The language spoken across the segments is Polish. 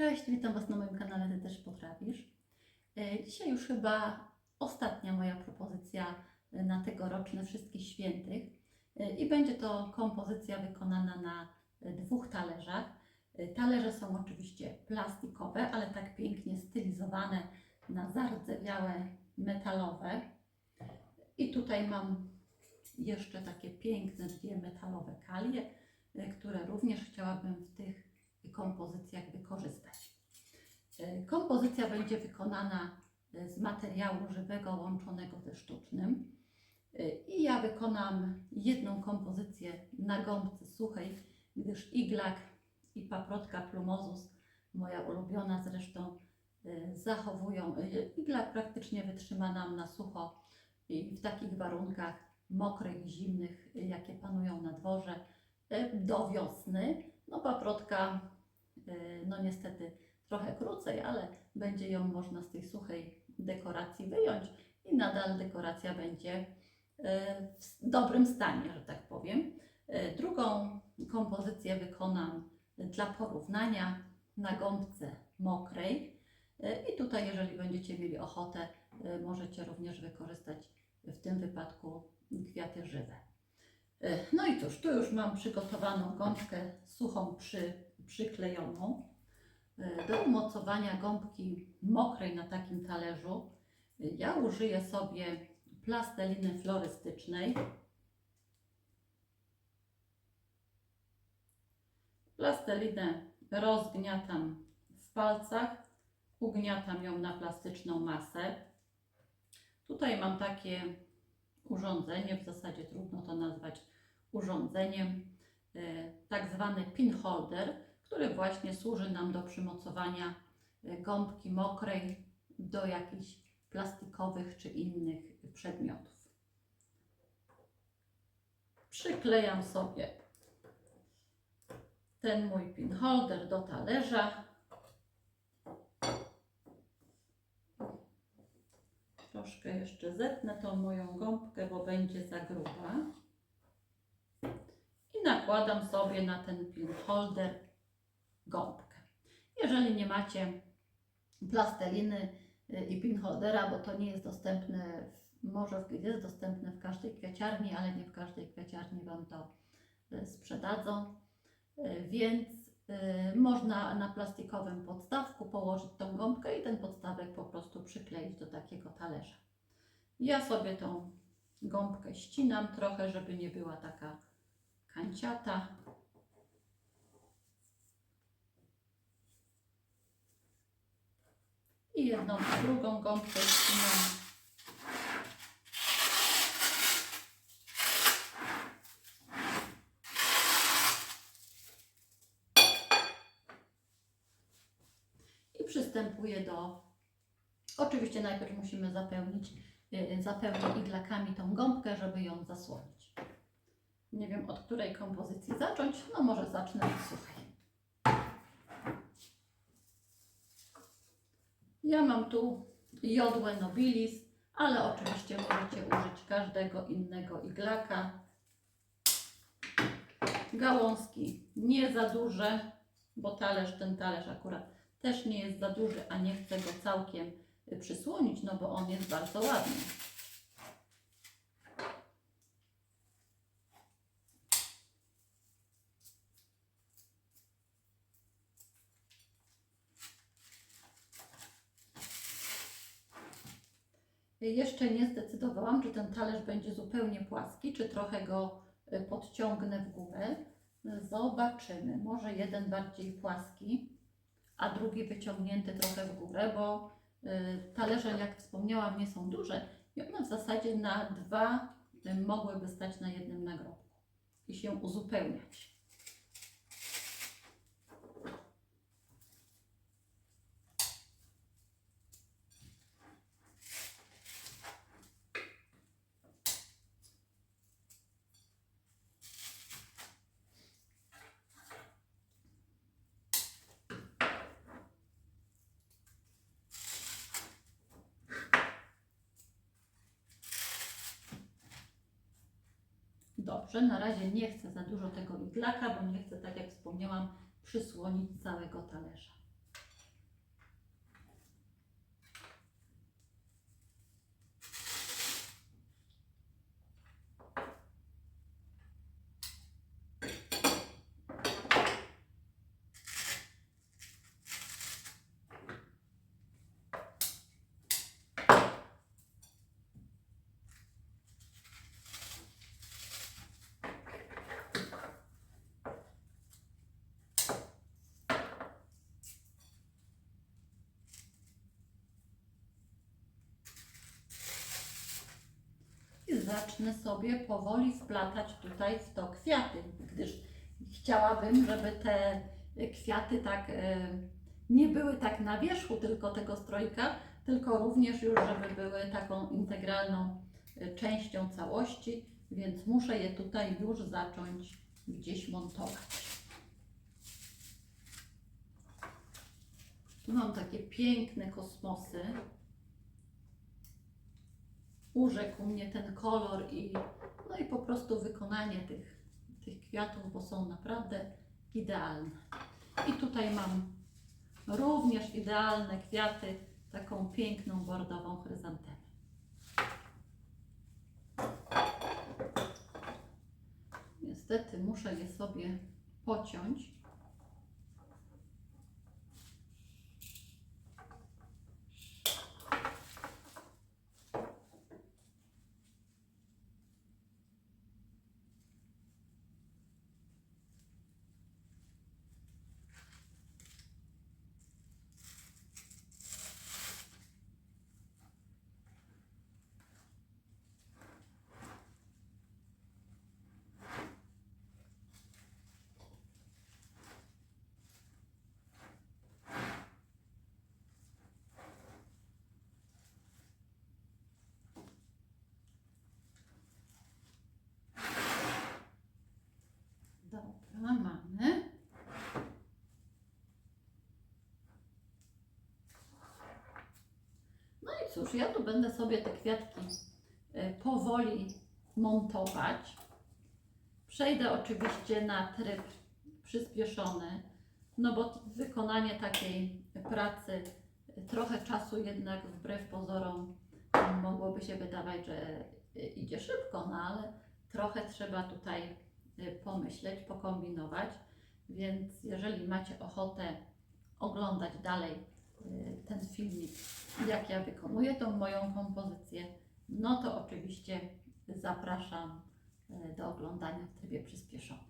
Cześć, witam Was na moim kanale Ty też potrafisz. E, Dzisiaj już chyba ostatnia moja propozycja e, na tegoroczne Wszystkich Świętych E, i będzie to kompozycja wykonana na dwóch talerzach. Talerze są oczywiście plastikowe, ale tak pięknie stylizowane na zardzewiałe metalowe. I tutaj mam jeszcze takie piękne dwie metalowe kalie, które również chciałabym w tych kompozycjach wykorzystać. E, Kompozycja będzie wykonana e, z materiału żywego łączonego ze sztucznym. E, I ja wykonam jedną kompozycję na gąbce suchej, gdyż iglak i paprotka plumozus, moja ulubiona zresztą, zachowują. Iglak praktycznie wytrzyma nam na sucho i w takich warunkach mokrych, zimnych, jakie panują na dworze, do wiosny. No paprotka no niestety trochę krócej, ale będzie ją można z tej suchej dekoracji wyjąć i nadal dekoracja będzie e, w dobrym stanie, że tak powiem. E, Drugą kompozycję wykonam dla porównania na gąbce mokrej i tutaj jeżeli będziecie mieli ochotę, możecie również wykorzystać w tym wypadku kwiaty żywe. No i cóż, tu już mam przygotowaną gąbkę suchą przy, przyklejoną. E, Do umocowania gąbki mokrej na takim talerzu ja użyję sobie plasteliny florystycznej. Plastelinę rozgniatam w palcach, ugniatam ją na plastyczną masę. Tutaj mam takie urządzenie, w zasadzie trudno to nazwać urządzeniem, e, tak zwany pin holder, który właśnie służy nam do przymocowania e, gąbki mokrej do jakichś plastikowych czy innych przedmiotów. Przyklejam sobie ten mój pin holder do talerza. Troszkę jeszcze zetnę tą moją gąbkę, bo będzie za gruba. I nakładam sobie na ten pin holder gąbkę. Jeżeli nie macie plasteliny y, i pin holdera, bo to nie jest dostępne, może jest dostępne w każdej kwiaciarni, ale nie w każdej kwiaciarni Wam to y, sprzedadzą. Y, Więc można na plastikowym podstawku położyć tą gąbkę i ten podstawek po prostu przykleić do takiego talerza. Ja sobie tą gąbkę ścinam trochę, żeby nie była taka kanciata. I jedną drugą gąbkę ścinam. I przystępuję do. Oczywiście najpierw musimy zapełnić, y, zapełnić iglakami tą gąbkę, żeby ją zasłonić. Nie wiem od której kompozycji zacząć, no może zacznę od suchej. Ja mam tu jodłę nobilis, ale oczywiście możecie użyć każdego innego iglaka. Gałązki nie za duże, bo talerz, ten talerz akurat też nie jest za duży, a nie chcę go całkiem przysłonić, no bo on jest bardzo ładny. Jeszcze nie zdecydowałam, czy ten talerz będzie zupełnie płaski, czy trochę go y, podciągnę w górę. Zobaczymy. Może jeden bardziej płaski, a drugi wyciągnięty trochę w górę, bo y, talerze, jak wspomniałam, nie są duże i one w zasadzie na dwa y, mogłyby stać na jednym nagrobku i się uzupełniać. Dobrze, na razie nie chcę za dużo tego iglaka, bo nie chcę, tak jak wspomniałam, przysłonić całego talerza. Zacznę sobie powoli wplatać tutaj w to kwiaty, gdyż chciałabym, żeby te kwiaty tak e, nie były tak na wierzchu tylko tego strojka, tylko również już, żeby były taką integralną e, częścią całości, więc muszę je tutaj już zacząć gdzieś montować. Tu mam takie piękne kosmosy. Urzekł mnie ten kolor i, no i po prostu wykonanie tych, tych kwiatów, bo są naprawdę idealne. I tutaj mam również idealne kwiaty, taką piękną bordową chryzantemę. Niestety muszę je sobie pociąć. Dobra, mamy. No i cóż, ja tu będę sobie te kwiatki e, powoli montować. Przejdę oczywiście na tryb przyspieszony, no bo wykonanie takiej pracy e, trochę czasu jednak wbrew pozorom mogłoby się wydawać, że e, idzie szybko, no ale trochę trzeba tutaj pomyśleć, pokombinować. Więc jeżeli macie ochotę oglądać dalej ten filmik, jak ja wykonuję tą moją kompozycję, no to oczywiście zapraszam y, do oglądania w trybie przyspieszonym.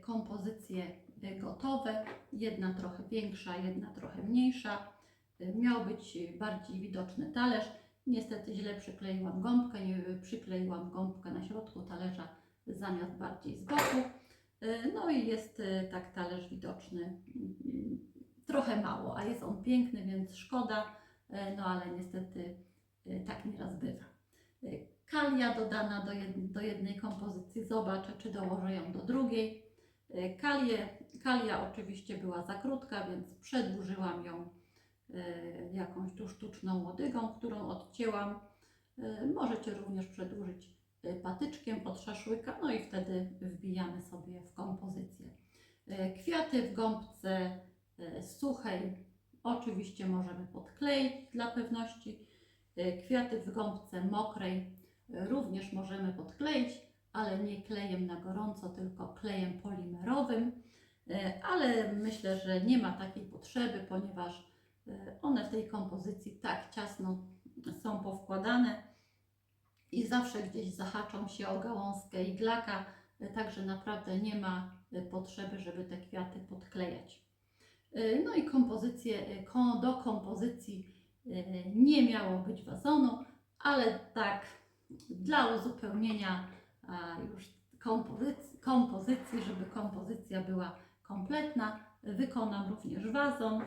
Kompozycje y, gotowe. Jedna trochę większa, jedna trochę mniejsza. Y, Miał być bardziej widoczny talerz. Niestety źle przykleiłam gąbkę, nie przykleiłam gąbkę na środku talerza zamiast bardziej z boku. No i jest tak talerz widoczny mm, trochę mało, a jest on piękny, więc szkoda, no ale niestety tak nieraz bywa. Kalia dodana do, do jednej kompozycji, zobaczę czy dołożę ją do drugiej. Y, Kalię, kalia oczywiście była za krótka, więc przedłużyłam ją y, jakąś tu sztuczną łodygą, którą odcięłam. Y, Możecie również przedłużyć patyczkiem od szaszłyka, no i wtedy wbijamy sobie w kompozycję. Kwiaty w gąbce suchej oczywiście możemy podkleić dla pewności. Kwiaty w gąbce mokrej również możemy podkleić, ale nie klejem na gorąco, tylko klejem polimerowym. Y, Ale myślę, że nie ma takiej potrzeby, ponieważ y, one w tej kompozycji tak ciasno są powkładane i zawsze gdzieś zahaczą się o gałązkę iglaka, y, także naprawdę nie ma potrzeby, żeby te kwiaty podklejać. No i kompozycję, ko- do kompozycji nie miało być wazonu, ale tak dla uzupełnienia a, już kompozycji, kompozycji, żeby kompozycja była kompletna, wykonam również wazon.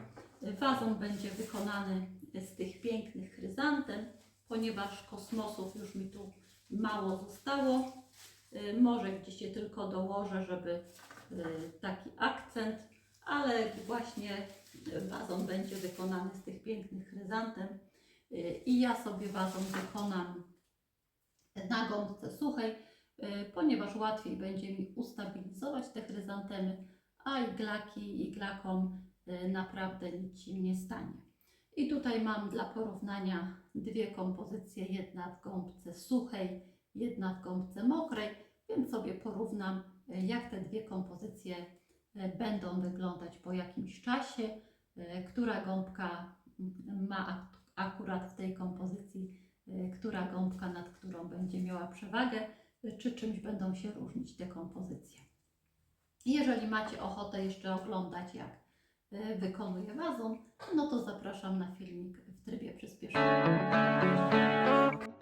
Wazon będzie wykonany z tych pięknych chryzantem, ponieważ kosmosów już mi tu mało zostało. Y, Może gdzieś je tylko dołożę, żeby y, taki akcent, ale właśnie wazon będzie wykonany z tych pięknych chryzantem i ja sobie wazon wykonam na gąbce suchej, y, ponieważ łatwiej będzie mi ustabilizować te chryzantemy, a iglaki, iglakom y, naprawdę nic się nie stanie. I tutaj mam dla porównania dwie kompozycje, jedna w gąbce suchej, jedna w gąbce mokrej, więc sobie porównam, y, jak te dwie kompozycje będą wyglądać po jakimś czasie, która gąbka mm, ma ak- akurat w tej kompozycji, która gąbka nad którą będzie miała przewagę, y, czy czymś będą się różnić te kompozycje. Jeżeli macie ochotę jeszcze oglądać, jak y, wykonuję wazon, no to zapraszam na filmik w trybie przyspieszonym.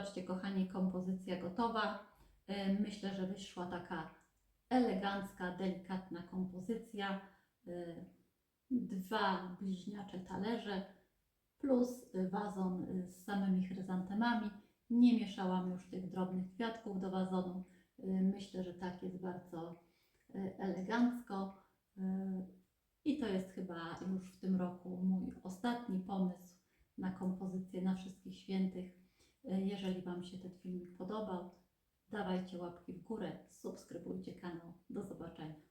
Zobaczcie, kochani, kompozycja gotowa. E, Myślę, że wyszła taka elegancka, delikatna kompozycja. E, Dwa bliźniacze talerze plus wazon y, z samymi chryzantemami. Nie mieszałam już tych drobnych kwiatków do wazonu. Myślę, że tak jest bardzo elegancko. I to jest chyba już w tym roku mój ostatni pomysł na kompozycję na wszystkich świętych. Y, Jeżeli Wam się ten filmik podobał, dawajcie łapki w górę, subskrybujcie kanał. Do zobaczenia.